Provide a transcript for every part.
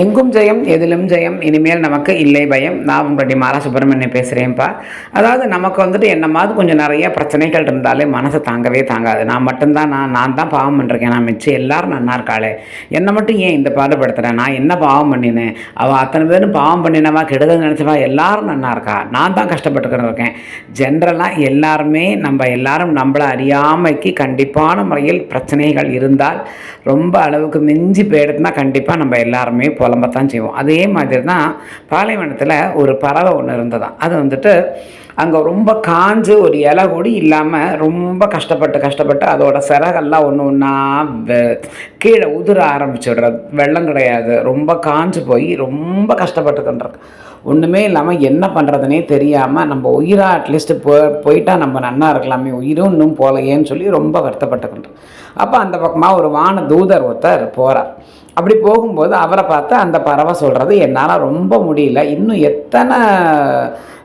எங்கும் ஜெயம் எதிலும் ஜெயம் இனிமேல் நமக்கு இல்லை பயம். நான் உங்களுடைய மாலா சுப்பிரமணியம் பேசுகிறேன்ப்பா அதாவது நமக்கு வந்துட்டு என்ன மாதிரி கொஞ்சம் நிறைய பிரச்சனைகள் இருந்தாலே மனசை தாங்கவே தாங்காது. நான் மட்டும்தான் நான் நான் தான் பாவம் பண்ணிருக்கேன். நான் மிச்சம் எல்லாரும் நன்னா இருக்காளே. என்னை மட்டும் ஏன் இந்த பாடுபடுத்துகிறேன் நான் என்ன பாவம் பண்ணினேன்? அவள் அத்தனை பேரும் பாவம் பண்ணினவா கெடுதல் நினச்சவா? எல்லாரும் நன்னா இருக்கா? நான் தான் கஷ்டப்பட்டுக்கிட்டு இருக்கேன். ஜென்ரலாக எல்லாருமே நம்ம எல்லாரும் நம்மளை அறியாமைக்கு கண்டிப்பான முறையில் பிரச்சனைகள் இருந்தால் ரொம்ப அளவுக்கு மிஞ்சி போயிடுதுன்னா கண்டிப்பாக நம்ம எல்லாருமே புலம்பத்தான் செய்வோம். அதே மாதிரி தான் பாலைவனத்தில் ஒரு பறவை ஒன்று இருந்ததான் அது வந்துட்டு அங்கே ரொம்ப காஞ்சு ஒரு இலை கூட இல்லாமல் ரொம்ப கஷ்டப்பட்டு கஷ்டப்பட்டு அதோட சிறகெல்லாம் ஒன்று ஒன்றா கீழே உதிர ஆரம்பிச்சிடுறது. வெள்ளம் கிடையாது. ரொம்ப காஞ்சு போய் ரொம்ப கஷ்டப்பட்டுக்கின்றது ஒன்றுமே இல்லாமல் என்ன பண்ணுறதுனே தெரியாமல் நம்ம உயிராக அட்லீஸ்ட்டு போ போயிட்டால் நம்ம நன்னா இருக்கலாமே உயிரும் இன்னும் போகலையேன்னு சொல்லி ரொம்ப வருத்தப்பட்டுக்கின்றோம் அப்போ அந்த பக்கமாக ஒரு வான தூதர் ஒருத்தர் போகிறார் அப்படி போகும்போது அவரை பார்த்து அந்த பறவை சொல்கிறது என்னால் ரொம்ப முடியல. இன்னும் எத்தனை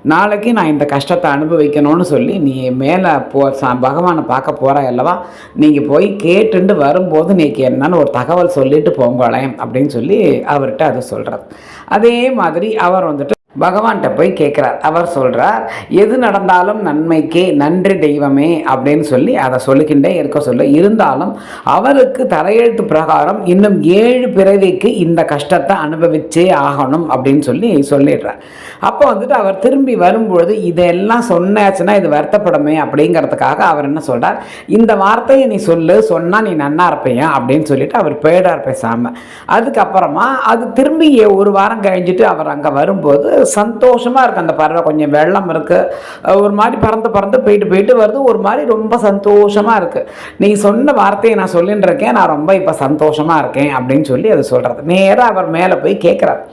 நாளைக்கு நான் இந்த கஷ்டத்தை அனுபவிக்கணும்னு சொல்லி நீ மேலே போ சா பகவானை பார்க்க போகிற அல்லவா? நீங்கள் போய் கேட்டுண்டு வரும்போது நீக்கு என்னன்னு ஒரு தகவல் சொல்லிட்டு போங்களேன் அப்படின்னு சொல்லி அவர்கிட்ட அதை சொல்கிறது அதே மாதிரி அவர் வந்துட்டு பகவான்கிட்ட போய் கேட்குறார். அவர் சொல்கிறார் எது நடந்தாலும் நன்மைக்கே நன்றி தெய்வமே அப்படின்னு சொல்லி அதை சொல்லிக்கிட்டே இருக்க சொல்ல இருந்தாலும் அவருக்கு தலையெழுத்து பிரகாரம் இன்னும் ஏழு பிறவிக்கு இந்த கஷ்டத்தை அனுபவிச்சே ஆகணும் அப்படின்னு சொல்லி சொல்லிடுறார். அப்போ வந்துட்டு அவர் திரும்பி வரும்பொழுது இதெல்லாம் சொன்னாச்சுன்னா இது வருத்தப்படுமே அப்படிங்கிறதுக்காக அவர் என்ன சொல்கிறார் இந்த வார்த்தையை நீ சொல்லு சொன்னால் நீ நன்னா இருப்பையா? அப்படின்னு சொல்லிட்டு அவர் போயிடார் பேசாமல் அதுக்கப்புறமா அது திரும்பி ஒரு வாரம் கழிஞ்சிட்டு அவர் அங்கே வரும்போது சந்தோஷமாக இருக்குது அந்த பறவை. கொஞ்சம் வெள்ளம் இருக்குது ஒரு மாதிரி பறந்து பறந்து போயிட்டு போயிட்டு வருது. ஒரு மாதிரி ரொம்ப சந்தோஷமாக இருக்குது நீ சொன்ன வார்த்தையை நான் சொல்லின்னு இருக்கேன். நான் ரொம்ப இப்போ சந்தோஷமாக இருக்கேன் அப்படின்னு சொல்லி அது சொல்கிறது நேராக அவர் மேலே போய் கேட்குறாரு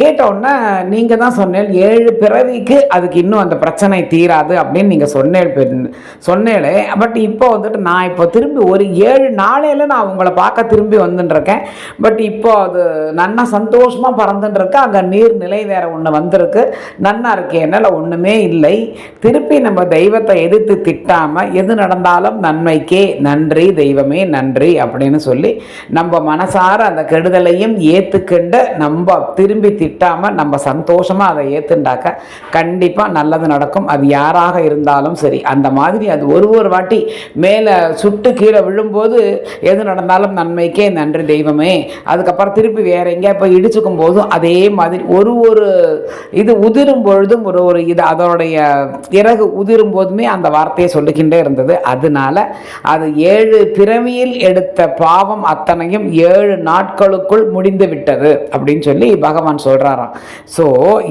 கேட்டவுடனே நீங்கள் தான் சொன்னேன் ஏழு பிறவிக்கு அதுக்கு இன்னும் அந்த பிரச்சனை தீராது அப்படின்னு நீங்கள் சொன்னேன் சொன்னேளே பட் இப்போ வந்துட்டு நான் இப்போ திரும்பி ஒரு ஏழு நாளையில் நான் உங்களை பார்க்க திரும்பி வந்துட்டுருக்கேன். பட் இப்போ அது நன்னா சந்தோஷமாக பறந்துட்டுருக்கு. அங்கே நீர்நிலை வேறு ஒன்று வந்திருக்கு. நன்னா இருக்கு என்னால் ஒன்றுமே இல்லை. திருப்பி நம்ம தெய்வத்தை எதிர்த்து திட்டாமல் எது நடந்தாலும் நன்மைக்கே நன்றி தெய்வமே நன்றி அப்படின்னு சொல்லி நம்ம மனசார அந்த கெடுதலையும் ஏற்றுக்கண்டு நம்ம திரும்பி திட்டாமல் நம்ம சந்தோஷமாக அதை ஏற்றுண்டாக்க கண்டிப்பாக நல்லது நடக்கும். அது யாராக இருந்தாலும் சரி. அந்த மாதிரி அது ஒரு ஒரு வாட்டி மேலே சுட்டு கீழே விழும்போது எது நடந்தாலும் நன்மைக்கே நன்றி தெய்வமே. அதுக்கப்புறம் திருப்பி வேற எங்கேயா போய் இடிச்சுக்கும் போதும் அதே மாதிரி ஒரு ஒரு இது உதிரும் பொழுதும் ஒரு ஒரு இது அதோடைய இறகு உதிரும் போதுமே அந்த வார்த்தையை சொல்லிக்கிட்டே இருந்தது. அதனால அது ஏழு பிறவியில் எடுத்த பாவம் அத்தனையும் ஏழு நாட்களுக்குள் முடிந்து விட்டது அப்படின்னு சொல்லி பகவான் சொல்கிறாராம் ஸோ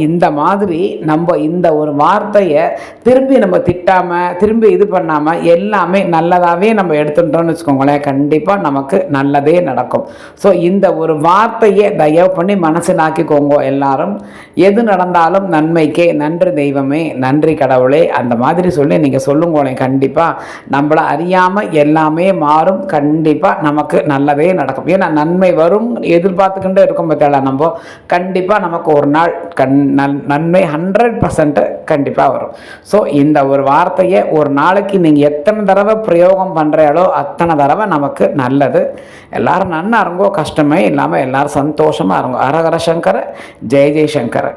இந்த மாதிரி நம்ம இந்த ஒரு வார்த்தையை திரும்பி நம்ம திட்டாமல் திரும்பி இது பண்ணாமல் எல்லாமே நல்லதாகவே நம்ம எடுத்துட்டோம்னு வச்சுக்கோங்களேன் கண்டிப்பாக நமக்கு நல்லதே நடக்கும். ஸோ இந்த ஒரு வார்த்தையை தயவு பண்ணி மனசிலாக்கிக்கோங்க எல்லாரும். எது நடந்தாலும் நன்மைக்கே நன்றி தெய்வமே நன்றி கடவுளே அந்த மாதிரி சொல்லி நீங்கள் சொல்லுங்களேன் கண்டிப்பாக நம்மளை அறியாமல் எல்லாமே மாறும். கண்டிப்பாக நமக்கு நல்லதே நடக்கும். ஏன்னா நன்மை வரும் எதிர்பார்த்துக்கிட்டே இருக்கும் பார்த்தா நம்ம? கண்டிப்பாக நமக்கு ஒரு நாள் கண் நன் நன்மை ஹண்ட்ரட் பர்சன்ட்டு கண்டிப்பாக வரும். ஸோ இந்த ஒரு வார்த்தையை ஒரு நாளைக்கு நீங்கள் எத்தனை தடவை பிரயோகம் பண்ணுறாலோ அத்தனை தடவை நமக்கு நல்லது. எல்லோரும் நன்னா இருங்கோ கஷ்டமே இல்லாமல் எல்லாரும் சந்தோஷமாக இருங்கோ. அரகர சங்கர ஜெய ஜெயசங்கர